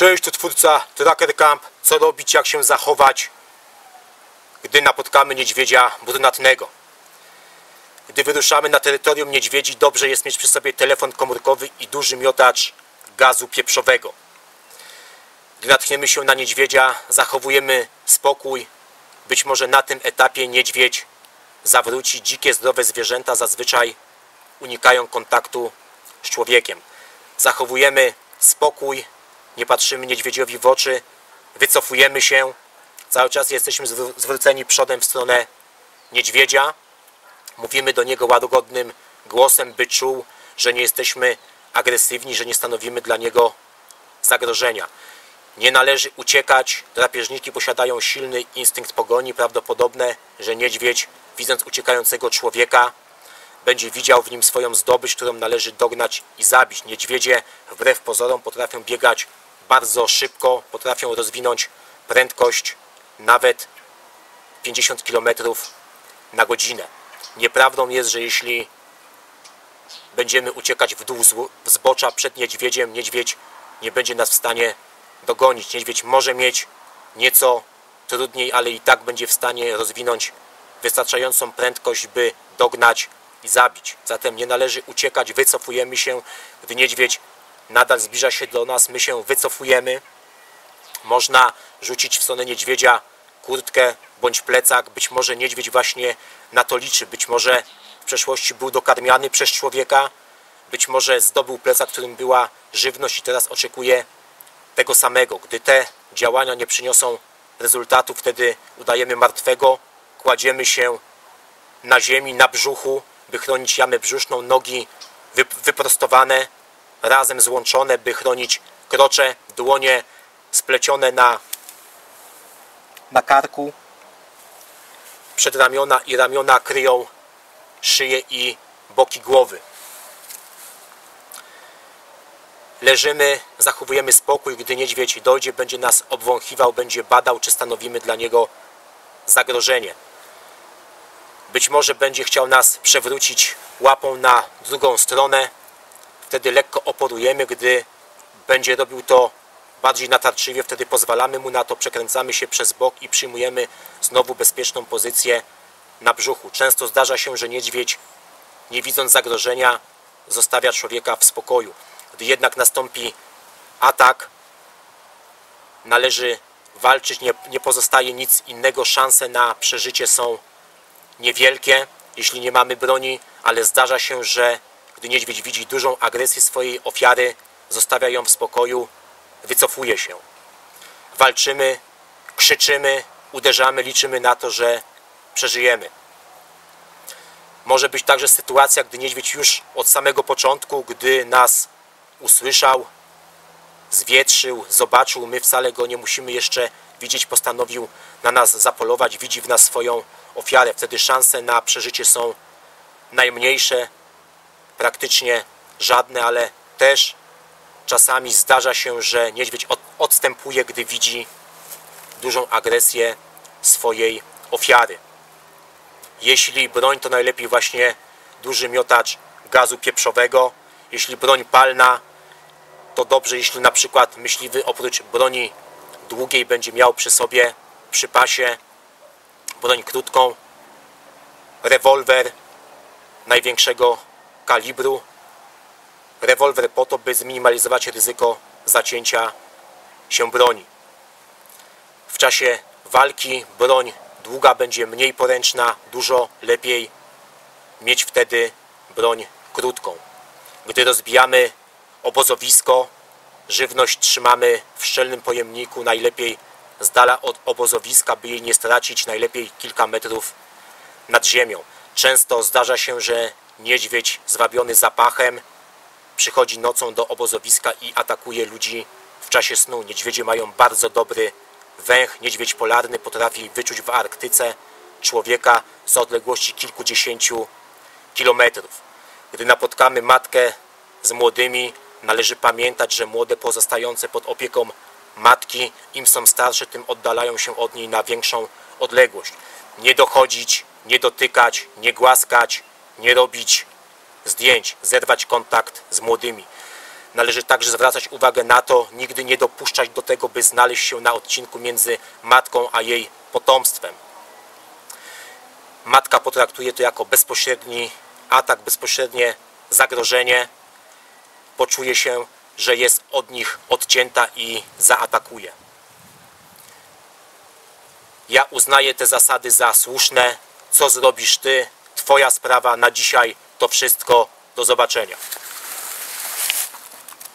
Cześć, to twórca Tracker Camp. Co robić, jak się zachować, gdy napotkamy niedźwiedzia brunatnego. Gdy wyruszamy na terytorium niedźwiedzi, dobrze jest mieć przy sobie telefon komórkowy i duży miotacz gazu pieprzowego. Gdy natkniemy się na niedźwiedzia, zachowujemy spokój. Być może na tym etapie niedźwiedź zawróci. Dzikie, zdrowe zwierzęta zazwyczaj unikają kontaktu z człowiekiem. Zachowujemy spokój, nie patrzymy niedźwiedziowi w oczy, wycofujemy się, cały czas jesteśmy zwróceni przodem w stronę niedźwiedzia. Mówimy do niego łagodnym głosem, by czuł, że nie jesteśmy agresywni, że nie stanowimy dla niego zagrożenia. Nie należy uciekać. Drapieżniki posiadają silny instynkt pogoni. Prawdopodobne, że niedźwiedź, widząc uciekającego człowieka, będzie widział w nim swoją zdobycz, którą należy dognać i zabić. Niedźwiedzie, wbrew pozorom, potrafią biegać bardzo szybko, potrafią rozwinąć prędkość nawet 50 km na godzinę. Nieprawdą jest, że jeśli będziemy uciekać w dół zbocza przed niedźwiedziem, niedźwiedź nie będzie nas w stanie dogonić. Niedźwiedź może mieć nieco trudniej, ale i tak będzie w stanie rozwinąć wystarczającą prędkość, by dognać i zabić. Zatem nie należy uciekać, wycofujemy się, gdy niedźwiedź nadal zbliża się do nas, my się wycofujemy. Można rzucić w stronę niedźwiedzia kurtkę bądź plecak. Być może niedźwiedź właśnie na to liczy. Być może w przeszłości był dokarmiany przez człowieka. Być może zdobył plecak, którym była żywność i teraz oczekuje tego samego. Gdy te działania nie przyniosą rezultatu, wtedy udajemy martwego, kładziemy się na ziemi, na brzuchu, by chronić jamę brzuszną, nogi wyprostowane, razem złączone, by chronić krocze, dłonie splecione na, na karku. Przedramiona i ramiona kryją szyję i boki głowy. Leżymy, zachowujemy spokój, gdy niedźwiedź dojdzie, będzie nas obwąchiwał, będzie badał, czy stanowimy dla niego zagrożenie. Być może będzie chciał nas przewrócić łapą na drugą stronę. Wtedy lekko oporujemy, gdy będzie robił to bardziej natarczywie, wtedy pozwalamy mu na to, przekręcamy się przez bok i przyjmujemy znowu bezpieczną pozycję na brzuchu. Często zdarza się, że niedźwiedź, nie widząc zagrożenia, zostawia człowieka w spokoju. Gdy jednak nastąpi atak, należy walczyć, nie, nie pozostaje nic innego. Szanse na przeżycie są niewielkie, jeśli nie mamy broni, ale zdarza się, że gdy niedźwiedź widzi dużą agresję swojej ofiary, zostawia ją w spokoju, wycofuje się. Walczymy, krzyczymy, uderzamy, liczymy na to, że przeżyjemy. Może być także sytuacja, gdy niedźwiedź już od samego początku, gdy nas usłyszał, zwietrzył, zobaczył, my wcale go nie musimy jeszcze widzieć, postanowił na nas zapolować, widzi w nas swoją ofiarę. Wtedy szanse na przeżycie są najmniejsze, praktycznie żadne, ale też czasami zdarza się, że niedźwiedź odstępuje, gdy widzi dużą agresję swojej ofiary. Jeśli broń, to najlepiej właśnie duży miotacz gazu pieprzowego. Jeśli broń palna, to dobrze, jeśli na przykład myśliwy oprócz broni długiej będzie miał przy sobie przy pasie broń krótką, rewolwer największego kalibru. Rewolwer po to, by zminimalizować ryzyko zacięcia się broni. W czasie walki broń długa będzie mniej poręczna, dużo lepiej mieć wtedy broń krótką. Gdy rozbijamy obozowisko, żywność trzymamy w szczelnym pojemniku, najlepiej z dala od obozowiska, by jej nie stracić, najlepiej kilka metrów nad ziemią. Często zdarza się, że niedźwiedź zwabiony zapachem przychodzi nocą do obozowiska i atakuje ludzi w czasie snu. Niedźwiedzie mają bardzo dobry węch. Niedźwiedź polarny potrafi wyczuć w Arktyce człowieka z odległości kilkudziesięciu kilometrów. Gdy napotkamy matkę z młodymi, należy pamiętać, że młode pozostające pod opieką matki, im są starsze, tym oddalają się od niej na większą odległość. Nie dochodzić, nie dotykać, nie głaskać, nie robić zdjęć, zerwać kontakt z młodymi. należy także zwracać uwagę na to, nigdy nie dopuszczać do tego, by znaleźć się na odcinku między matką a jej potomstwem. Matka potraktuje to jako bezpośredni atak, bezpośrednie zagrożenie. Poczuje się, że jest od nich odcięta i zaatakuje. Ja uznaję te zasady za słuszne. Co zrobisz ty? Twoja sprawa na dzisiaj to wszystko. Do zobaczenia.